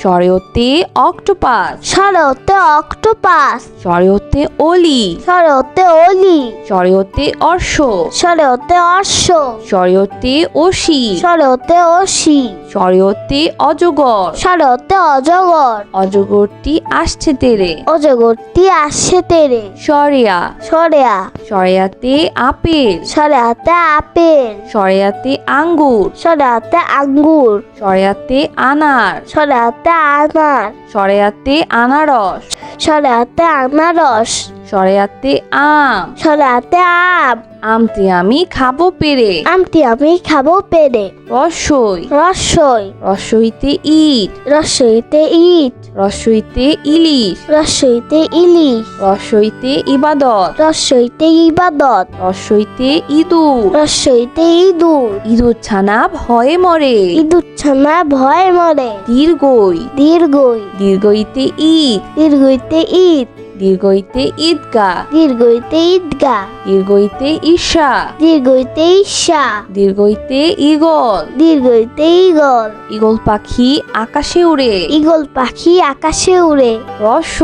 স্বরীয়তে octopus. সরতে octopus. স্বরীয়তে অলি। সরতে অলি। স্বরীয়তে অর্শ। সরতে অশ্ব স্বরীয়তে অসি সরতে অসি স্বরীয়তে অজগর। সরতে অজগর। অজগরটি আসছে তেরে। অজগরটি আসছে তেরে। সরিয়া সরেয়া সরিয়াতে আপেল। সরেয়াতে আপেল। সরিয়াতে আঙ্গুর। সরেয়াতে আঙ্গুর। সরিয়াতে আনার। সরেয়াতে আনার সরিয়াতে আনারস। সরেয়াতে আনারস। সরিয়াতে আম। সরেয়াতে আম। আমটি আমি খাব পেরে। আমটি আমি খাব পেরে। রসই। রসই। রসইতে ইট। রসইতে ইট। রসইতে ইলিশ। রসইতে ইলিশ। রসইতে ইবাদত। রসইতে ইবাদত। রসইতে ইঁদুর। রসইতে ইঁদুর। ইঁদুর ছানা ভয়ে মরে। ইঁদুর ছানা ভয় মরে। দীর্ঘই। দীর্ঘই। দীর্ঘইতে ঈদ দীর্ঘইতে ঈদ দীর্ঘইতে ঈদগা। দীর্ঘইতে ঈদগা। দীর্ঘইতে ঈশা। দীর্ঘইতে ঈশা। দীর্ঘইতে ঈগল। দীর্ঘইতে ঈগল। ঈগল পাখি আকাশে উড়ে। ঈগল পাখি আকাশে উড়ে। রস।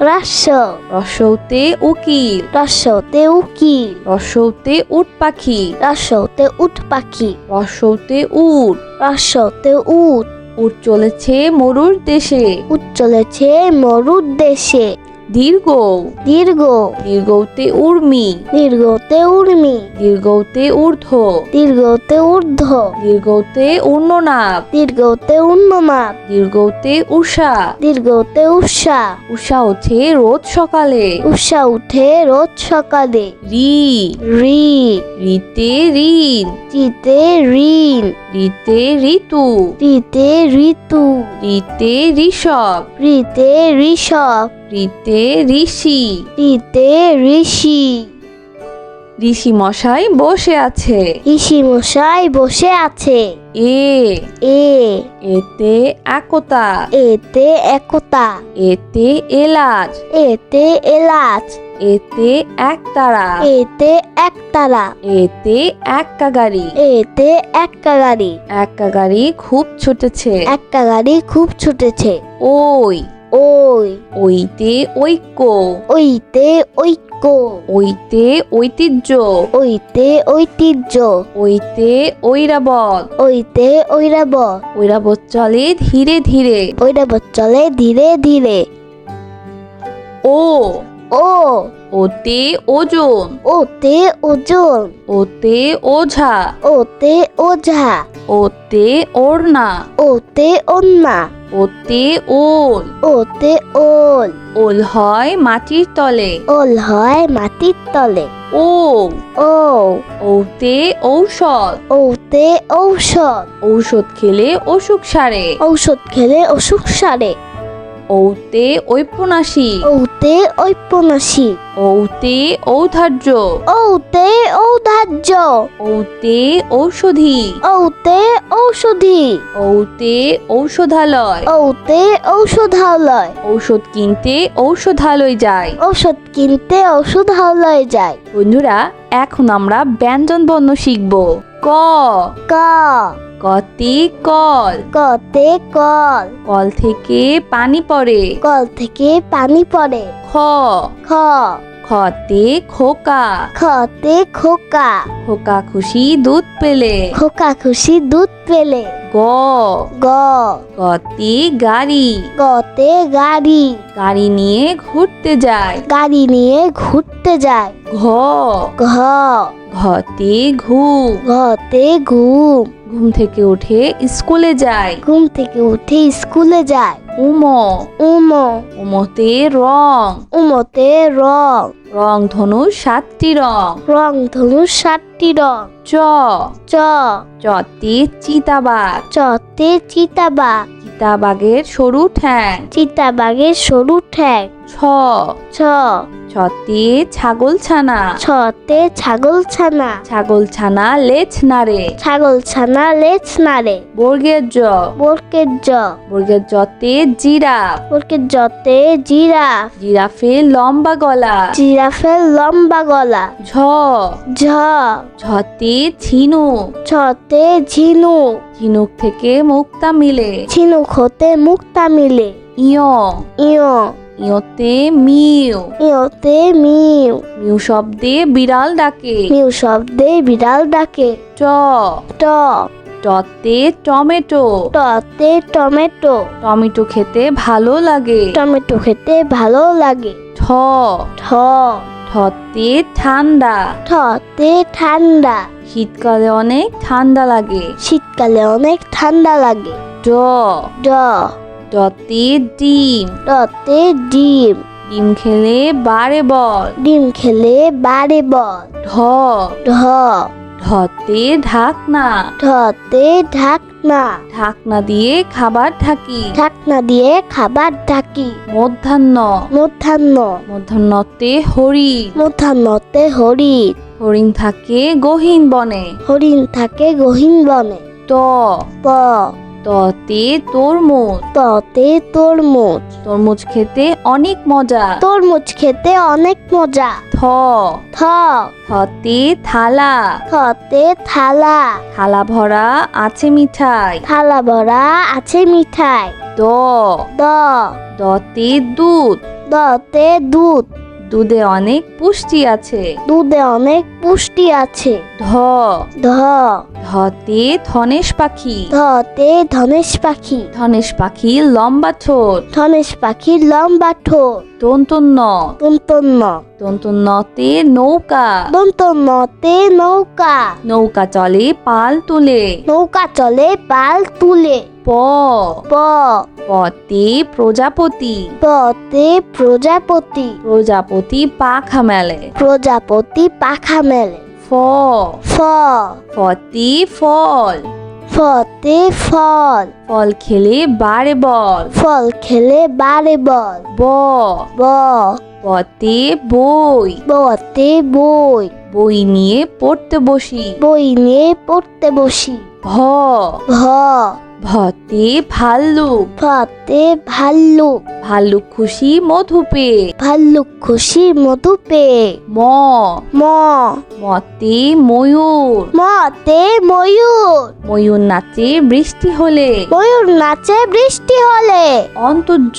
রস। রসৌতে উকিল। রসতে উকিল। রসৌতে উট পাখি। রসতে উট পাখি। রসৌতে উট। রসতে উট। উট চলেছে মরুর দেশে। উট চলেছে মরুর দেশে। দীর্ঘ। দীর্ঘ। দীর্ঘতে উর্মি। দীর্ঘতে উর্মি। দীর্ঘতে ঊর্ধ্ব। দীর্ঘতে ঊর্ধ্ব। দীর্ঘতে উন্ননাপ দীর্ঘতে উন্নমাপ দীর্ঘতে উষা। দীর্ঘতে উষা। উষা ওঠে রোজ সকালে। উষা উঠে রোজ সকালে। রি। রি। রিতে ঋণ। চিতে ঋণ। রিতে ঋতু। রিতে ঋতু। রিতে ঋষভ। রিতে ঋষভ। রিতে ঋষি। রিতে ঋষি। ঋষি মশাই বসে আছে। ঋষি মশাই বসে আছে। এ। এ। এতে একতা। এতে একতা। এতে এলাচ। এতে এলাচ। এতে একতারা। এতে একতারা। এতে এক্কা গাড়ি এতে একটা গাড়ি এক্কা গাড়ি খুব ছুটেছে। একটা গাড়ি খুব ছুটেছে। ওই। ওই ওইতে ঐক্য। ওইতে ঐক্য। ওইতে ঐতিহ্য। ওইতে ঐতিহ্য। ওইতে ঐরাবত। ওইতে ঐরাবত। ঐরাবত চলে ধীরে ধীরে। ঐরাবত চলে ধীরে ধীরে। ও। ও। ওতে ওজন। ওতে ওজন। ওতে ওঝা। ওতে ওঝা। ওতে ওড়না। ওতে অন্না ওতে ওল। ওতে ওল। ওল হয় মাটির তলে। ওল হয় মাটির তলে। ও ও। ওতে ঔষধ। ওতে ঔষধ। ঔষধ খেলে অসুখ সারে। ঔষধ খেলে অসুখ সারে। ওতে ঔপন্যাসী ওতে ঔপন্যাসী ওতে ঔধার্য। ওতে ঔদার্য ওতে ঔষধি। ওতে ঔষধি। ওতে ঔষধালয়। ওতে ঔষধালয়। ঔষধ কিনতে ঔষধালয় যায়। ঔষধ কিনতে ঔষধালয় যায়। বন্ধুরা এখন আমরা ব্যঞ্জন বর্ণ শিখব। ক। ক। কতে কল। কতে কল। কল থেকে পানি পড়ে। কল থেকে পানি পড়ে। খ। খ। খতে খোকা। খতে খোকা। খোকা খুশি দুধ পেলে। খোকা খুশি দুধ পেলে। গ। গ। গতে গাড়ি। গতে গাড়ি। গাড়ি নিয়ে ঘুরতে যায়। গাড়ি নিয়ে ঘুরতে যায়। ঘ। ঘ। ঘতে ঘুম। ঘতে ঘুম। ঘুম থেকে উঠে স্কুলে যায়। ঘুম থেকে উঠে স্কুলে যায়। উম। উম। উমতে রং। উমতে রং। রং ধনু সাতটি রং। রং ধনু সাতটি রং। চ। চ। চতে চিতাবাঘ। চতে চিতাবাঘ। চিতাবাঘের সরু ঠ্যাং। চিতাবাঘের সরু ঠ্যাং। ছ। ছ। ছতে ছাগল ছানা ছতে ছাগল ছানা ছাগল ছানা লেজ নাড়ে ছাগল ছানা লেজ নাড়ে বর্গের জ। বরকের জ। বর্গের জতে জিরাফ। বরকের জতে জিরাফ। জিরাফের লম্বা গলা। জিরাফের লম্বা গলা। ঝ। ঝ। ঝতে ঝিনুক। ছতে ঝিনুক। ঝিনুক থেকে মুক্তা মিলে। ঝিনুক হতে মুক্তা মিলে। ইয়। ইয়। ইয়তে মিউ। ইয়তে মিউ। মিউ শব্দে বিড়াল ডাকে। মিউ শব্দে বিড়াল ডাকে। ট। ট। টতে টমেটো। টতে টমেটো। টমেটো খেতে ভালো লাগে। টমেটো খেতে ভালো লাগে। ঠ। ঠ। ঠতে ঠান্ডা। ঠতে ঠান্ডা। শীতকালে অনেক ঠান্ডা লাগে। শীতকালে অনেক ঠান্ডা লাগে। ড। ড। ডতে ডিম। ডতে ডিম। ডিম খেলে বারে বল। ডিম খেলে বাড়ে বল। ঢ। ঢ। ঢতে ঢাকনা। ঢতে ঢাকনা। ঢাকনা দিয়ে খাবার ঢাকি। ঢাকনা দিয়ে খাবার ঢাকি। মধ্যাহ্ন। মধ্যাহ্ন। মধ্যাহ্নতে হরিণ। মধ্যাহ্নতে হরিণ। হরিণ থাকে গহীন বনে। হরিণ থাকে গহীন বনে। ত। প। ততে তরমুজ ততে তরমুজ তরমুজ খেতে অনেক মজা। তরমুজ খেতে অনেক মজা। থ। থ। থতে থালা। থতে থালা। থালা ভরা আছে মিঠাই। থালা ভরা আছে মিঠাই। দ। দ। দতে দুধ। দতে দুধ। দুধে অনেক পুষ্টি আছে। দুধে অনেক পুষ্টি আছে। ধ। ধ। ধতে ধনেশ পাখি। ধতে ধনেশ পাখি। ধনেশ পাখি লম্বা ঠোঁট। ধনেশ পাখি লম্বা ঠোঁট। দন্তন্য দন্তন্য দন্তন্যতে নৌকা। দন্তন্যতে নৌকা। নৌকা চলে পাল তুলে। নৌকা চলে পাল তুলে। প। প। পতে প্রজাপতি। পতে প্রজাপতি। প্রজাপতি পাখা মেলে। প্রজাপতি পাখা মেলে। ফ ফ ফতে ফল। ফতে ফল ফল খেলে বারে বল। ফল খেলে বারে বল। ব। ব। বতে বই। বতে বই। বই নিয়ে পড়তে বসি। বই নিয়ে পড়তে বসি। ভ ভ ভতে ভাল্লুক। ফতে ভাল্লুক। ভাল্লুক খুশি মধু পেয়ে ভাল্লুক খুশি মধু পেয়ে ম। ম। মতে ময়ূর। মতে ময়ূর। ময়ূর নাচে বৃষ্টি হলে। ময়ূর নাচে বৃষ্টি হলে। অন্তর্য।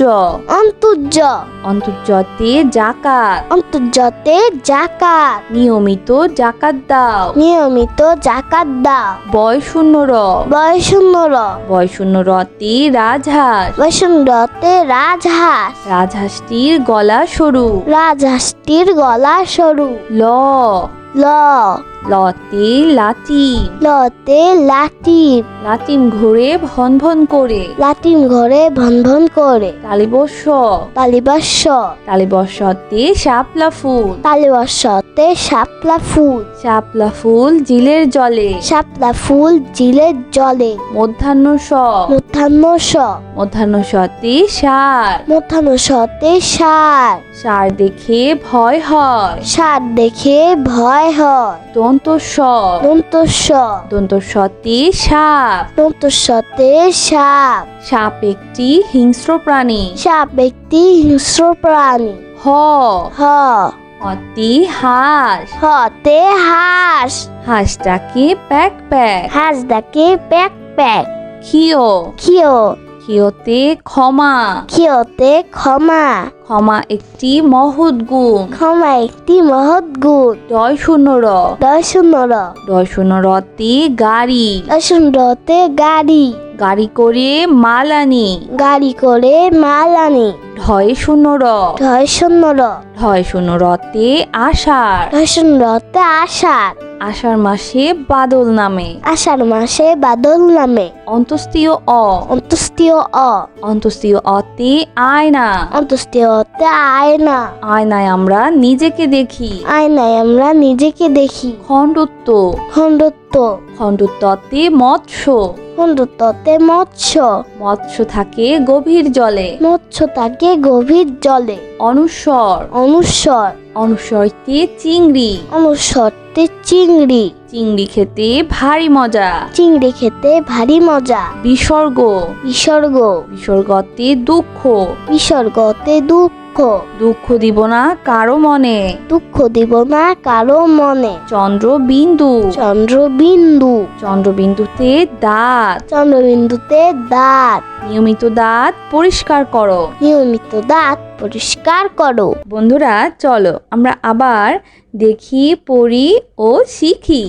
অন্তর্য। অন্তর্যতে জাকাত। অন্তর্জতে জাকাত। নিয়মিত জাকাত দাও। নিয়মিত জাকাত দাও। বয় শূন্য র। বয় শূন্য রতে রাজহাঁস। বসন্ততে রাজহাঁস। রাজহাঁসটির গলা সরু। রাজহাঁসটির গলা সরু। ল। ল। লতে লাটিম লতে লাটিম লাটিম ঘুরে ভন ভন করে। লাটিম ঘরে ভন ভন করে। তালিবস্য তালিবাস্য তালিবস্যতে শাপলা ফুল। তালিবাস্যতে শাপলা ফুল। শাপলা ফুল জিলের জলে। শাপলা ফুল জিলের জলে। মধ্যাহ্ন স মধ্যাহ্ন স মধ্যাহ্ন সতে সার। মধ্যাহ্ন সতে সার। সার দেখে ভয় হয়। সার দেখে ভয় হয়। দন্ত স দন্ত স দন্ত সতে সাপ। দন্ত সতে সাপ। সাপ একটি হিংস্র প্রাণী। সাপ একটি হিংস্র প্রাণী। হ। হ। হতে হাঁস। হতে হাঁস। হাঁসটাকে প্যাক প্যাক। হাঁস ডাকে প্যাক প্যাক। খিও খিও খিওতে ক্ষমা। খিওতে ক্ষমা। ক্ষমা একটি মহৎ গুণ। ক্ষমা একটি মহৎ গুণ। দয় শূন্য র। দর্শন র। দয় শূন্য রতে গাড়ি। দর্শন রতে গাড়ি। গাড়ি করে মাল আনি। গাড়ি করে মাল আনে। ঢয় শূন্য র। দর্শন র। ঢয় শূন্য রতে আষাঢ়। দর্শন রতে আষাঢ়। আষাঢ় মাসে বাদল নামে। আষাঢ় মাসে বাদল নামে। অন্তস্তীয় অ। অন্তস্তীয় অ। অন্তস্তীয় অতে আয়না। অন্তস্তীয় অতে আয়না। আয়নায় আমরা নিজেকে দেখি। আয়নায় আমরা নিজেকে দেখি। খণ্ডত্ব। খণ্ডত্ব। খণ্ডত্বতে মৎস্য। সমুদ্রতে মৎস্য। মৎস্য থাকে গভীর জলে। মৎস্য থাকে গভীর জলে। অনুস্বর অনুস্বর অনুস্বরতে চিংড়ি। অনুস্বরতে চিংড়ি। চিংড়ি খেতে ভারী মজা। চিংড়ি খেতে ভারী মজা। বিসর্গ। বিসর্গ। বিসর্গতে দুঃখ। বিসর্গতে দুঃখ। দুঃখ? দুঃখ দিব না কারও মনে। দুঃখ দিব না কারও মনে। চন্দ্রবিন্দু। চন্দ্রবিন্দু। চন্দ্রবিন্দুতে দাঁত। চন্দ্রবিন্দুতে দাঁত। নিয়মিত দাঁত পরিষ্কার করো। নিয়মিত দাঁত পরিষ্কার করো। বন্ধুরা চলো আমরা আবার দেখি পড়ি ও শিখি।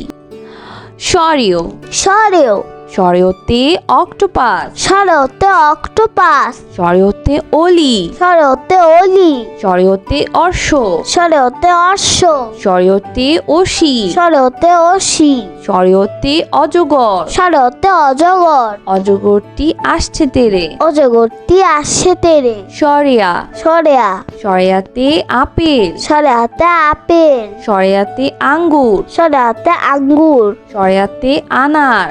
সরিও। সরেও। সরেওতে অক্টোপাস। সরেওতে অক্টোপাস। সরেওতে অলি। সরেওতে অলি। সরেওতে অর্শ সরেওতে অশ্ব। সরেওতে অসি। সরেওতে অসি। সরেওতে অজগর। সরেওতে অজগর। অজগরটি আসছে তেরে। অজগরটি আসছে তেরে। সরেয়া। সরেয়া। সরেয়াতে আপেল। সরেয়াতে আপেল। সরেয়াতে আঙ্গুর। সরেয়াতে আঙ্গুর। সরেয়াতে আনার।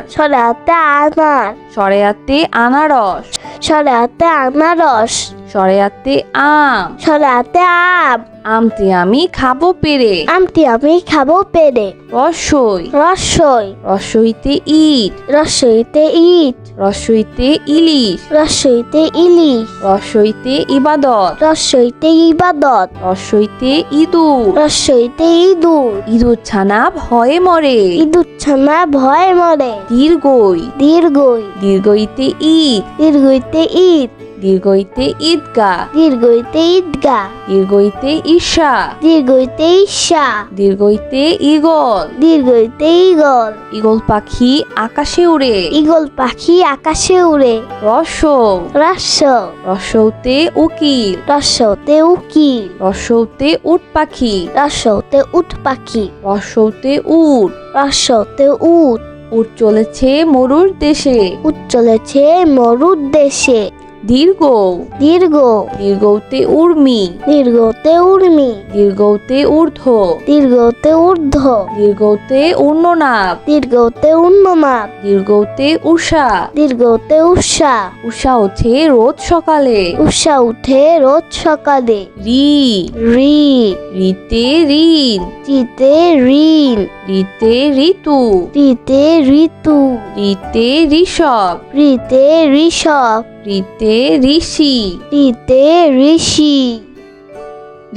সরেয়াতে আনার। সরেয়াতে আনারস। সরেয়াতে আনারস। সরেয়াতে আম। সরেয়াতে আম। আমতে আমি খাব পেরে। আমটি আমি খাব পেরে। রসই। রসই। রসইতে ইট। রসইতে ইট। রসইতে ইলিশ। রসইতে ইলিশ। রসইতে ইবাদত। রসইতে ইবাদত। রসইতে ইঁদুর। রসইতে ইঁদুর। ইঁদুর ছানা ভয়ে মরে। ইঁদুর ছানা ভয় মরে। দীর্ঘই। দীর্ঘই। দীর্ঘইতে ঈদ দীর্ঘইতে ঈদ দীর্ঘইতে ঈদগা। দীর্ঘইতে ঈদগা। দীর্ঘইতে ঈশা। দীর্ঘইতে ঈশা। দীর্ঘইতে ইগল দীর্ঘইতে ঈগল। ঈগল পাখি আকাশে উড়ে। ঈগল পাখি আকাশে উড়ে। রস রস রসৌতে উকিল। রসতে উকিল। রসৌতে উট পাখি। রসতে উট পাখি। রসৌতে উট। রসতে উট। উট চলেছে মরুর দেশে। উট চলেছে মরুর দেশে। দীর্ঘ। দীর্ঘ। দীর্ঘতে উর্মি। দীর্ঘতে উর্মি। দীর্ঘতে ঊর্ধ্ব। দীর্ঘতে ঊর্ধ্ব। দীর্ঘতে উন্ননাভ। দীর্ঘতে উন্নমাপ। দীর্ঘতে উষা। দীর্ঘতে উষা। উষা ওঠে রোজ সকালে। উষা উঠে রোজ সকালে। রি। রি। রিতে ঋণ। চিতে ঋণ। রিতে ঋতু। রিতে ঋতু। রিতে ঋষভ। রিতে ঋষভ। রিতে ঋষি। রিতে ঋষি।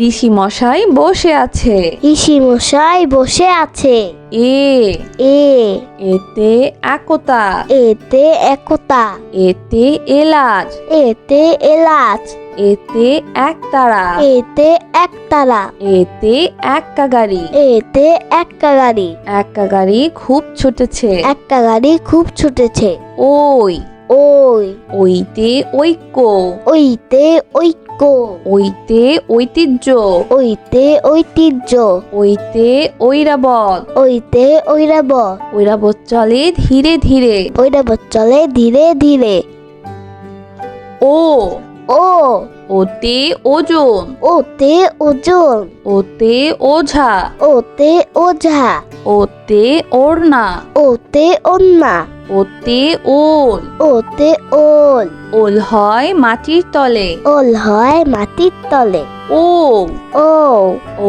ঋষি মশাই বসে আছে। ঋষি মশাই বসে আছে। এ। এ। এতে একতা। এতে একতা। এতে এলাচ। এতে এলাচ। এতে একতারা। এতে একতারা। এতে এক্কা গাড়ি এতে এক্কা গাড়ি এক্কা গাড়ি খুব ছুটেছে। একটা গাড়ি খুব ছুটেছে। ওই। ওই ওইতে ঐক্য। ওইতে ঐক্য। ওইতে ঐতিহ্য। ওইতে ঐতিহ্য। ওইতে ঐরাবত ওইতে ঐরাবত ঐরাবত চলে ধীরে ধীরে। ঐরাবত চলে ধীরে ধীরে। ও। ও। ওতে ওজন। ওতে ওজন। ওতে ওঝা। ওতে ওঝা। ওতে ওড়না। ওতে অন্না ওতে ওল। ওতে ওল। ওল হয় মাটির তলে। ওল হয় মাটির তলে। ও। ও।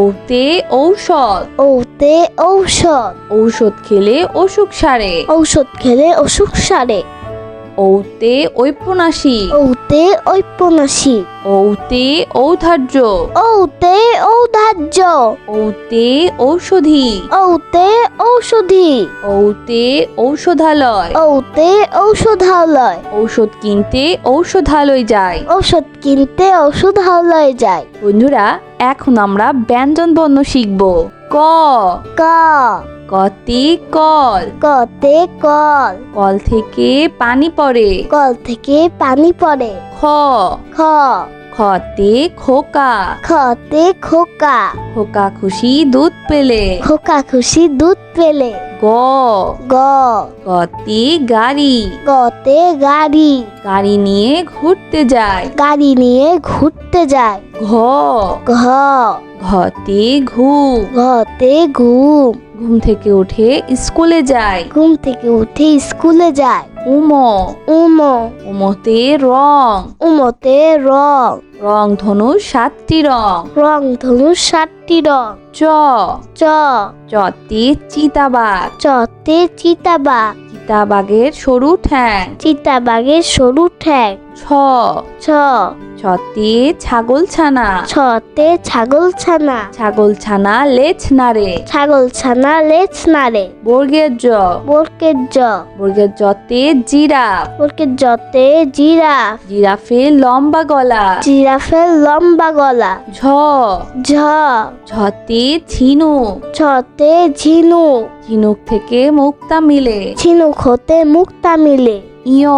ওতে ঔষধ। ওতে ঔষধ। ঔষধ খেলে অসুখ সারে। ঔষধ খেলে অসুখ সারে। ওতে ঐপনাশী ওতে ঔপন্যাসী ওতে ঔধার্য। ওতে ঔদার্য ওতে ঔষধি। ওতে ঔষধি। ওতে ঔষধালয়। ওতে ঔষধালয়। ঔষধ কিনতে ঔষধালয় যায়। ঔষধ কিনতে ঔষধালয় যায়। বন্ধুরা এখন আমরা ব্যঞ্জন বর্ণ শিখব। ক। ক। কতে কল। কতে কল। কল থেকে পানি পড়ে। কল থেকে পানি পড়ে। খ। খ। খতে খোকা। খতে খোকা। খোকা খুশি দুধ পেলে। খোকা খুশি দুধ পেলে। গ। গ। গতে গাড়ি। গতে গাড়ি। গাড়ি নিয়ে ঘুরতে যায়। গাড়ি নিয়ে ঘুরতে যায়। ঘ। ঘ। ঘতে ঘুম। ঘতে ঘুম। ঘুম থেকে উঠে স্কুলে যায়। ঘুম থেকে উঠে স্কুলে যায়। উমো। উমো। উমোতে রং। উমোতে রং। রং ধনু সাতটি রং। রং ধনু সাতটি রং। চ। চ। চতে চিতাবাঘ। চতে চিতাবাঘ। চিতাবাঘের সরু ঠ্যাং। চিতাবাঘের সরু ঠ্যাং। ছ। ছ। ছতে ছাগল ছানা ছতে ছাগল ছানা ছাগল ছানা লেছ নাড়ে ছাগল ছানা লেজ নাড়ে বর্গের জ। বরকের জ। বর্গের জতে জিরাফ। বরকের জতে জিরাফ। জিরাফের লম্বা গলা। জিরাফের লম্বা গলা। ঝ। ঝ। ঝতে ঝিনুক। ছতে ঝিনু ঝিনুক থেকে মুক্তা মিলে। ঝিনুক হতে মুক্তা মিলে। ইয়।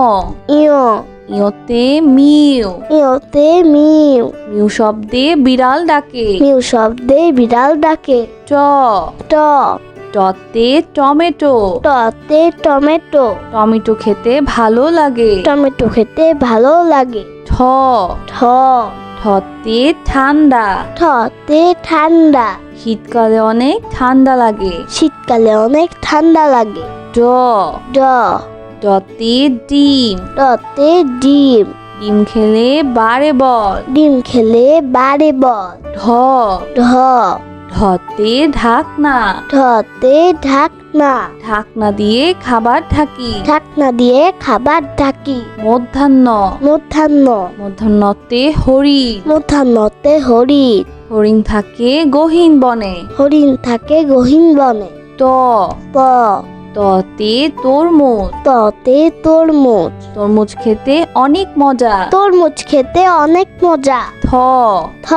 ইয়। ইয়তে মিউ। ইয়তে মিউ। মিউ শব্দে বিড়াল ডাকে। মিউ শব্দে বিড়াল ডাকে। ট। ট। টতে টমেটো। টতে টমেটো। টমেটো খেতে ভালো লাগে। টমেটো খেতে ভালো লাগে। ঠ। ঠ। ঠতে ঠান্ডা। ঠতে ঠান্ডা। শীতকালে অনেক ঠান্ডা লাগে। শীতকালে অনেক ঠান্ডা লাগে। ড। ড। ডতে ডিম। ডতে ডিম। ডিম খেলে বারে বল। ডিম খেলে বাড়ে বল। ঢ। ঢ। ঢতে ঢাকনা। ঢতে ঢাকনা। ঢাকনা দিয়ে খাবার ঢাকি। ঢাকনা দিয়ে খাবার ঢাকি। মধ্যাহ্ন। মধ্যাহ্ন। মধ্যাহ্নতে হরিণ মধ্যাহ্নতে হরিণ হরিণ থাকে গহীন বনে। হরিণ থাকে গহীন বনে। ত। প। ততে তরমুজ ততে তরমুজ তরমুজ খেতে অনেক মজা। তরমুজ খেতে অনেক মজা। থ। থ।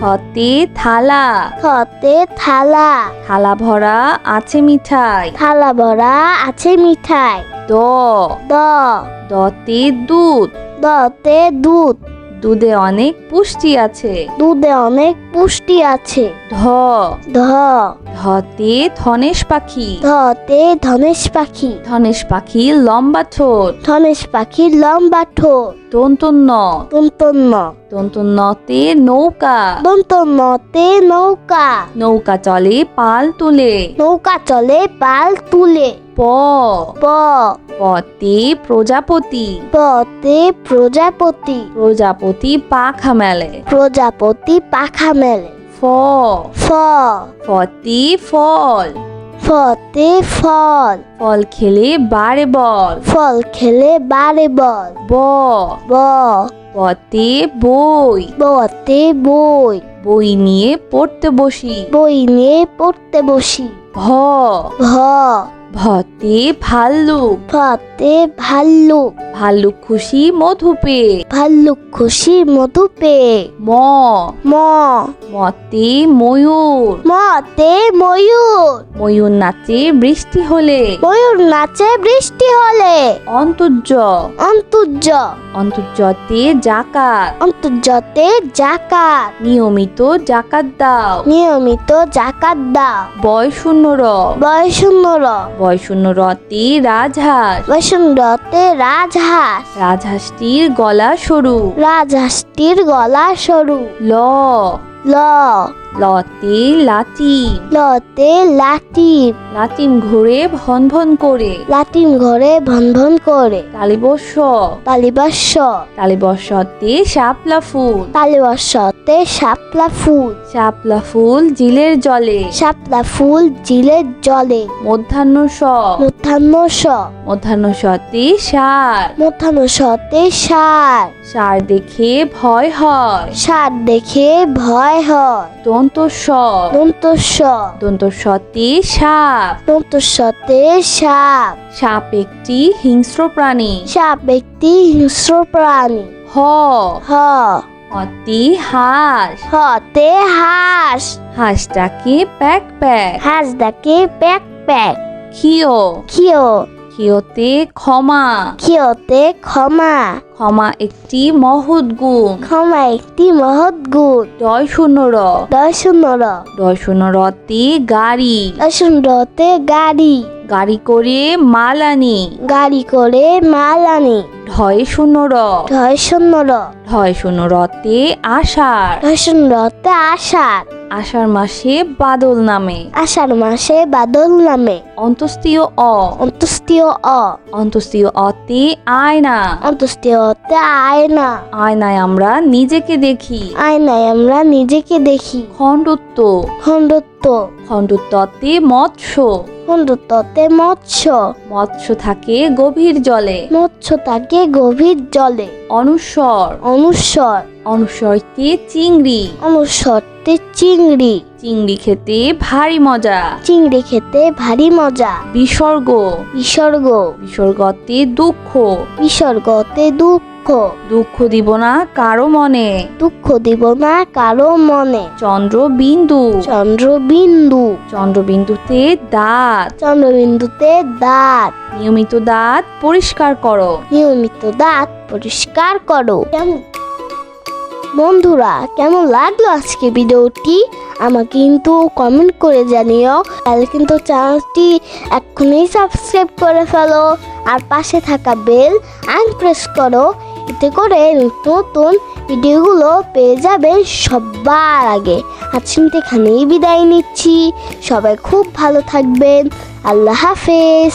থতে থালা। থতে থালা। থালা ভরা আছে মিঠাই। থালা ভরা আছে মিঠাই। দ। দ। দতে দুধ। দতে দুধ। দুধে অনেক পুষ্টি আছে। দুধে অনেক পুষ্টি আছে। ধ। ধ। ধতে ধনেশ পাখি। ধতে ধনেশ পাখি। ধনেশ পাখি লম্বা ঠোঁট। ধনেশ পাখির লম্বা ঠোঁট। দন্তন্য দন্তন্য দন্তন্যতে নৌকা। দন্তন্যতে নৌকা। নৌকা চলে পাল তুলে। নৌকা চলে পাল তুলে। প। প। পতে প্রজাপতি। পতে প্রজাপতি। প্রজাপতি পাখা মেলে। প্রজাপতি পাখা মেলে। ফ ফ ফতে ফল। ফতে ফল। ফল খেলে বারে বল। ফল খেলে বারে বল। ব। ব। বতে বই। বতে বই। বই নিয়ে পড়তে বসি। বই নিয়ে পড়তে বসি। ভ ভ ভতে ভাল্লুক। ফতে ভাল্লুক। ভাল্লুক খুশি মধু পেয়ে। ভাল্লুক খুশি মধু পেয়ে। ম। ম। মতে ময়ূর। মতে ময়ূর। ময়ূর নাচে বৃষ্টি হলে। ময়ূর নাচে বৃষ্টি হলে। অন্তর্য। অন্তর্য। অন্তর্যতে জাকাত। অন্তর্জতে জাকাত। নিয়মিত জাকাত দাও। নিয়মিত জাকাত দাও। বয় শূন্য র। বয়শূন্য র। বয় শূন্য রতে রাজহাঁস বৈষ্ণবতে রাজহাঁস। রাজহাঁসটির গলা সরু। রাজহাঁসটির গলা সরু। ল। ল। লতে লাটিম লতে লাটিম লাটিম ঘুরে ভন ভন করে। লাটিম ঘরে ভন ভন করে। তালিবর্ষ। তালিবাস্য তালিবর্ষতে শাপলা ফুল। তালিবাস্যতে শাপলা ফুল। শাপলা ফুল জিলের জলে। শাপলা ফুল জিলের জলে। মধ্যাহ্ন স মধ্যাহ্ন স মধ্যাহ্ন সতে সার। মধ্যাহ্ন সতে সার। সার দেখে ভয় হয়। সার দেখে ভয় হয়। দন্ত স দন্ত স দন্ত সতে সাপ। দন্ত সতে সাপ। সাপ একটি হিংস্র প্রাণী। সাপ একটি হিংস্র প্রাণী। হ। হ। হতে হাঁস। হতে হাঁস। হাঁসটাকে প্যাক প্যাক। হাঁস ডাকে প্যাক প্যাক। খিও খিও খিওতে ক্ষমা। খিওতে ক্ষমা। ক্ষমা একটি মহৎ গুণ। ক্ষমা একটি মহৎ গুণ। দয় শূন্য র। দর্শন র। দয় শূন্য রতে গাড়ি। দর্শন রতে গাড়ি। গাড়ি করে মাল আনি। গাড়ি করে মাল আনি। ঢয় শূন্য র। দর্শন র। ঢয় শূন্য রতে আষাঢ় দর্শন রতে আষাঢ় আষাঢ় মাসে বাদল নামে। আষাঢ় মাসে বাদল নামে। অন্তস্তীয় অ। অন্তস্তীয় অ। অন্তস্তীয় অতে আয়না। অন্তস্তীয় অতে আয়না। আয়নায় আমরা নিজেকে দেখি। আয়নায় আমরা নিজেকে দেখি। খণ্ডত্ব। খণ্ডত্ব। খণ্ডত্বতে মৎস্য। খণ্ডত্বতে মৎস্য। মৎস্য থাকে গভীর জলে। মৎস্য থাকে গভীর জলে। অনুস্বর অনুস্বর অনুস্বরতে চিংড়ি। অনুস্বরতে চিংড়ি। চিংড়ি খেতে ভারী মজা। চিংড়ি খেতে ভারী মজা। বিসর্গ। বিসর্গ। বিসর্গতে দুঃখ। বিসর্গতে দুঃখ। দুঃখ? দুঃখ দিব না কারও মনে। দুঃখ দিব না কারও মনে। চন্দ্র বিন্দু চন্দ্র চন্দ্রবিন্দু। চন্দ্রবিন্দুতে দাঁত। চন্দ্রবিন্দুতে দাঁত। নিয়মিত দাঁত পরিষ্কার করো। নিয়মিত দাঁত পরিষ্কার করো। বন্ধুরা কেমন লাগল আজকে ভিডিওটি? আমাকে কিন্তু কমেন্ট করে জানিও। তাহলে কিন্তু চ্যানেলটি এক্ষুনি সাবস্ক্রাইব করে ফেলো। আর পাশে থাকা বেল আন প্রেস করো। এতে করে নতুন ভিডিওগুলো পেয়ে যাবেন সবার আগে। আজ কিন্তু এখানেই বিদায় নিচ্ছি। সবাই খুব ভালো থাকবেন। আল্লাহ হাফেজ।